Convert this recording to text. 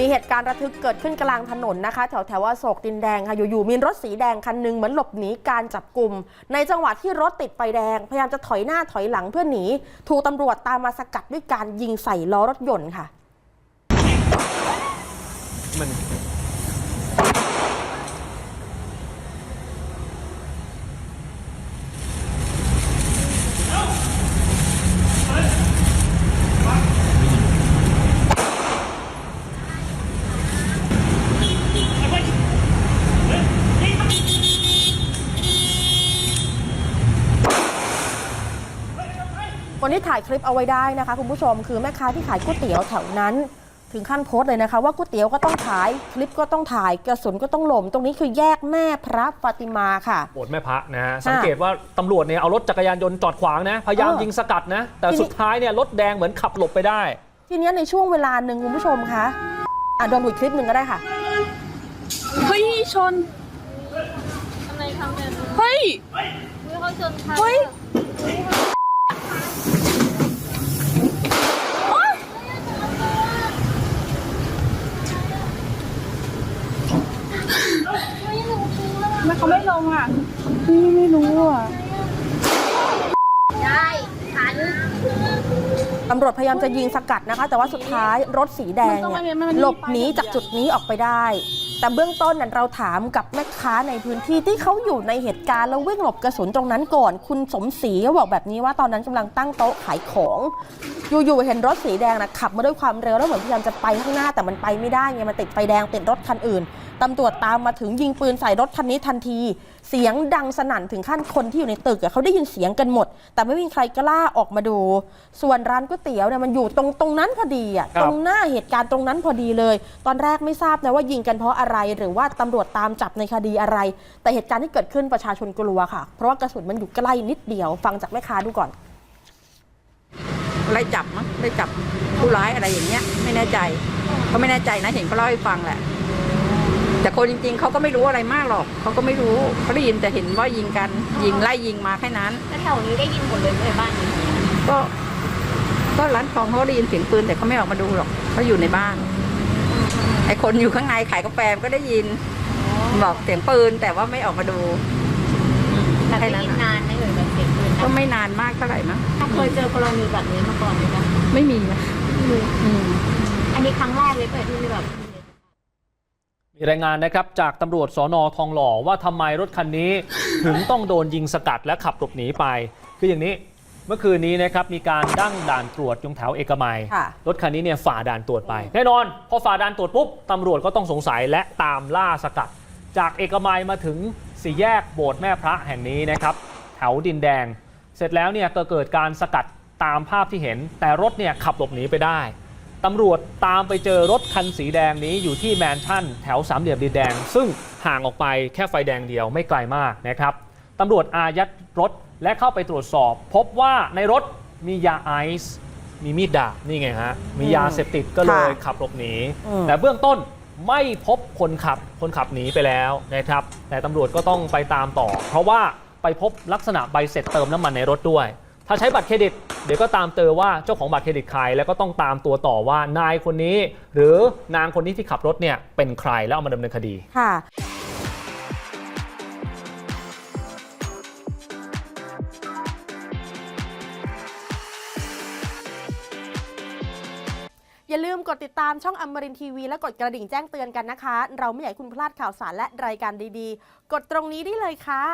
มีเหตุการณ์ระทึกเกิดขึ้นกลางถนนนะคะ แถวแถวอโศกดินแดงค่ะอยู่ๆมีรถสีแดงคันหนึ่งเหมือนหลบหนีการจับกลุ่ม ในจังหวะที่รถติดไฟแดง พยายามจะถอยหน้าถอยหลังเพื่อหนีถูกตำรวจตามมาสกัดด้วยการยิงใส่ล้อรถยนต์ค่ะ มัน คนที่ถ่ายคลิปเอาไว้ได้นะคะ คุณผู้ชมคือแม่ค้าที่ขายก๋วยเตี๋ยวแถวนั้น ถึงขั้นโพสต์เลยนะคะ ว่าก๋วยเตี๋ยวก็ต้องขายคลิปก็ต้องถ่ายกระสุนก็ต้องหล่ม ตรงนี้คือแยกแม่พระฟาติมาค่ะ โบสถ์แม่พระนะฮะสังเกตว่าตำรวจเนี่ยเอารถจักรยานยนต์จอดขวางนะพยายามเออยิงสกัดนะ แต่ทีนี้ สุดท้ายเนี่ยรถแดงเหมือนขับหลบไปได้ ทีเนี้ยในช่วงเวลาหนึ่งคุณผู้ชมคะอะโดนดูอีกคลิปหนึ่งก็ได้ค่ะ เฮ้ยชน ทำไมทำแบบนี้เฮ้ย เฮ้ยเขาชนใครเฮ้ยทำไมเขา ไม่ลงอะไม่ไม่รู้อะ ได้ฉันตำรวจพยายามจะยิงสกัดนะคะ แต่ว่าสุดท้ายรถสีแดงเนี่ยหลบหนีจากจุดนี้ออกไปได้ แต่เบื้องต้นนั้นเราถามกับแม่ค้าในพื้นที่ที่เขาอยู่ในเหตุการณ์แล้ววิ่งหลบกระสุนตรงนั้นก่อน คุณสมศรีเขาบอกแบบนี้ว่าตอนนั้นกำลังตั้งโต๊ะขายของ อยู่ๆเห็นรถสีแดงนะขับมาด้วยความเร็วแล้วเหมือนพยายามจะไปข้างหน้าแต่มันไปไม่ได้ไงมันติดไฟแดงติดรถคันอื่นตำรวจตามมาถึงยิงปืนใส่รถคันนี้ทันที เสียงดังสนั่นถึงขั้นคนที่อยู่ในตึกอะเขาได้ยินเสียงกันหมด แต่ไม่มีใครกล้าออกมาดู ส่วนร้านก๋วยเตี๋ยวเนี่ยมันอยู่ตรงตรงนั้นพอดีอะครับ ตรงหน้าเหตุการณ์ตรงนั้นพอดีเลย ตอนแรกไม่ทราบนะว่ายิงกันเพราะอะไร หรือว่าตำรวจตามจับในคดีอะไร แต่เหตุการณ์ที่เกิดขึ้นประชาชนกลัวค่ะ เพราะว่ากระสุนมันอยู่ใกล้นิดเดียว ฟังจากแม่ค้าดูก่อน ไล่จับมั้งไล่จับผู้ร้ายอะไรอย่างเงี้ย ไม่แน่ใจเขาไม่แน่ใจนะเห็นเขาเล่าให้ฟังแหละแต่ คนจริงๆเขาก็ไม่รู้อะไรมากหรอกเขาก็ไม่รู้เขาได้ยินแต่เห็นว่ายิงกันยิงไล่ยิงมาแค่นั้นแล้วแถวนี้ได้ยินหมดเลยในบ้านนี้ก็ก็ร้านทองเขาได้ยินเสียงปืนแต่เขาไม่ออกมาดูหรอกเขาอยู่ในบ้านไอ้คนอยู่ข้างในขายกาแฟก็ได้ยิน บอกเสียงปืนแต่ว่าไม่ออกมาดูแต่แค่ได้นั้นยินน่ะนานไหมเอ่ยแบบเสียงปืนก็ไม่นานมากเท่าไหร่มั้งเคยเจอกรณีแบบนี้มาก่อนไหมคะไม่มีนะอืมอันนี้ครั้งแรกเลยเปิดที่แบบ มีรายงานนะครับจากตำรวจสอนอทองหล่อว่าทำไมรถคันนี้ ถึงต้องโดนยิงสกัดและขับหลบหนีไป คืออย่างนี้เมื่อคืนนี้นะครับมีการดั้งด่านตรวจตรงแถวเอกมัย ค่ะ รถคันนี้เนี่ยฝ่าด่านตรวจไป แน่นอน พอฝ่าด่านตรวจปุ๊บตำรวจก็ต้องสงสัยและตามล่าสกัด จากเอกมัยมาถึงสี่แยกโบสถ์แม่พระแห่งนี้นะครับแถวดินแดง เสร็จแล้วเนี่ยก็เกิดการสกัดตามภาพที่เห็น แต่รถเนี่ยขับหลบหนีไปได้ ตำรวจตามไปเจอรถคันสีแดงนี้อยู่ที่แมนชั่น แถวสามเหลี่ยมดินแดง ซึ่งห่างออกไปแค่ไฟแดงเดียวไม่ไกลมากนะครับตำรวจอายัดรถและเข้าไปตรวจสอบ พบว่าในรถมียาไอซ์มีมีดดาบนี่ไงฮะมียาเสพติดก็เลยค่ะขับหลบหนีอืมแต่เบื้องต้นไม่พบคนขับคนขับหนีไปแล้วนะครับ แต่ตำรวจก็ต้องไปตามต่อ เพราะว่าไปพบลักษณะใบเสร็จเติมน้ำมันในรถด้วย ถ้าใช้บัตรเครดิต เดี๋ยวก็ตามเจอว่าเจ้าของบัตรเครดิตใครแล้วก็ต้องตามตัวต่อว่านายคนนี้ หรือนางคนนี้ที่ขับรถเนี่ยเป็นใครแล้วเอามาดำเนินคดี ค่ะ อย่าลืมกดติดตามช่องอมรินทีวีและกดกระดิ่งแจ้งเตือนกันนะคะ เราไม่อยากให้คุณพลาดข่าวสารและรายการดีๆ กดตรงนี้ได้เลยค่ะ